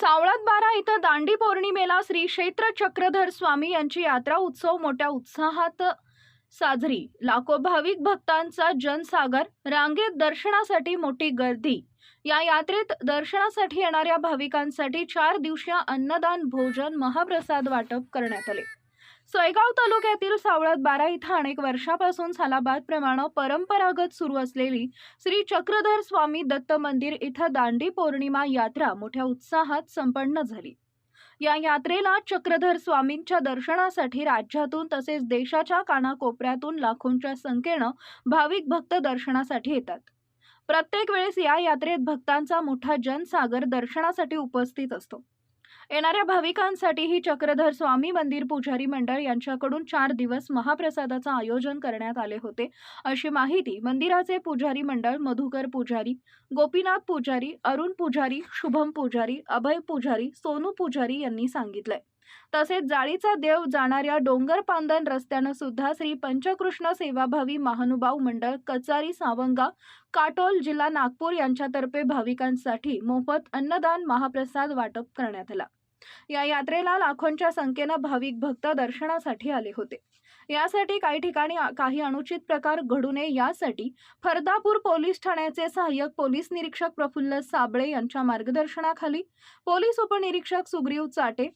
सावळत बारा इथं दांडी पौर्णिमेला श्री क्षेत्र चक्रधर स्वामी यांची यात्रा उत्सव मोठ्या उत्साहात साजरी. लाखो भाविक भक्तांचा जनसागर रांगेत दर्शनासाठी मोठी गर्दी. या यात्रेत दर्शनासाठी येणाऱ्या भाविकांसाठी चार दिवसीय अन्नदान भोजन महाप्रसाद वाटप करण्यात आले. सोयगाव तालुक्यातील सावळात बारा इथं अनेक वर्षापासून सालाबादप्रमाणे परंपरागत सुरू असलेली श्री चक्रधर स्वामी दत्त मंदिर इथं दांडी पौर्णिमा यात्रा मोठ्या उत्साहात संपन्न झाली. या यात्रेला चक्रधर स्वामींच्या दर्शनासाठी राज्यातून तसेच देशाच्या कानाकोपऱ्यातून लाखोंच्या संख्येनं भाविक भक्त दर्शनासाठी येतात. प्रत्येक वेळेस या यात्रेत भक्तांचा मोठा जनसागर दर्शनासाठी उपस्थित असतो. येणाऱ्या भाविकांसाठीही चक्रधर स्वामी मंदिर पुजारी मंडळ यांच्याकडून चार दिवस महाप्रसादाचं आयोजन करण्यात आले होते. अशी माहिती मंदिराचे पुजारी मंडळ मधुकर पुजारी गोपीनाथ पुजारी अरुण पुजारी शुभम पुजारी अभय पुजारी सोनू पुजारी यांनी सांगितलंय. तसेच जाळीचा देव जाणाऱ्या डोंगर पांदन रस्त्यानं सुद्धा श्री पंचकृष्ण सेवाभावी महानुभाव मंडळ कचारी सावंगा काटोल जिल्हा नागपूर यांच्यातर्फे भाविकांसाठी मोफत अन्नदान महाप्रसाद वाटप करण्यात आला. या यात्रेला लाखोंच्या संख्येनं भाविक भक्त दर्शनासाठी आले होते. यासाठी काही ठिकाणी काही अनुचित प्रकार घडू नये यासाठी फरदापूर पोलीस ठाण्याचे सहाय्यक पोलीस निरीक्षक प्रफुल्ल साबळे यांच्या मार्गदर्शनाखाली पोलीस उपनिरीक्षक सुग्रीव चाटे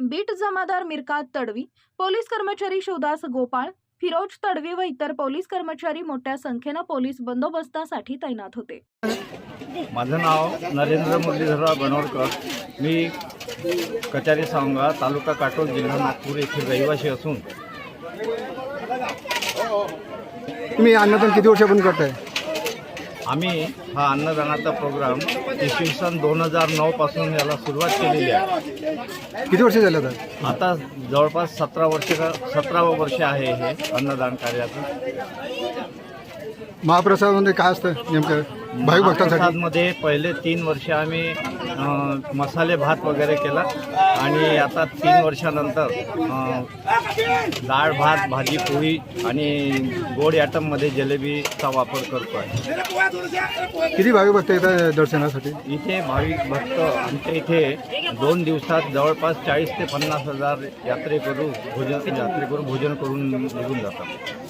बीट जमादार मिरकात तडवी पोलीस कर्मचारी शिवदास गोपाळ फिरोज तडवी व इतर पोलीस कर्मचारी मोठ्या संख्येनं पोलीस बंदोबस्तासाठी तैनात होते. माझं नाव नरेंद्र मुरलीधरराव बनवडकर मी कचारी सांगा तालुका काटोल जिल्हा नागपूर येथील रहिवासी असून. तुम्ही अन्नदान किती वर्षापासून करताय? आम्ही हा अन्नदानाचा प्रोग्राम इसवी सन दोन हजार नऊपासून याला सुरुवात केलेली आहे. किती वर्ष झाले आता? आता जवळपास सतरा वर्ष सतरावं वर्ष आहे हे अन्नदान कार्याचं. महाप्रसादामध्ये काय असतं नेमकं? भाविक भक्तांसाठी? मध्ये पहिले तीन वर्ष आम्ही अं, मसाले भात वगैरे केला. आणि आता तीन वर्षानंतर अं, डाळ भात भाजी पोळी आणि गोड ॲटममध्ये जिलेबीचा वापर करतो आहे किती भाविक भक्त येतात दर्शनासाठी? इथे भाविक भक्त आमच्या इथे दोन दिवसात जवळपास चाळीस ते पन्नास हजार यात्रेकरू भोजन यात्रेकरू भोजन करून निघून जातात.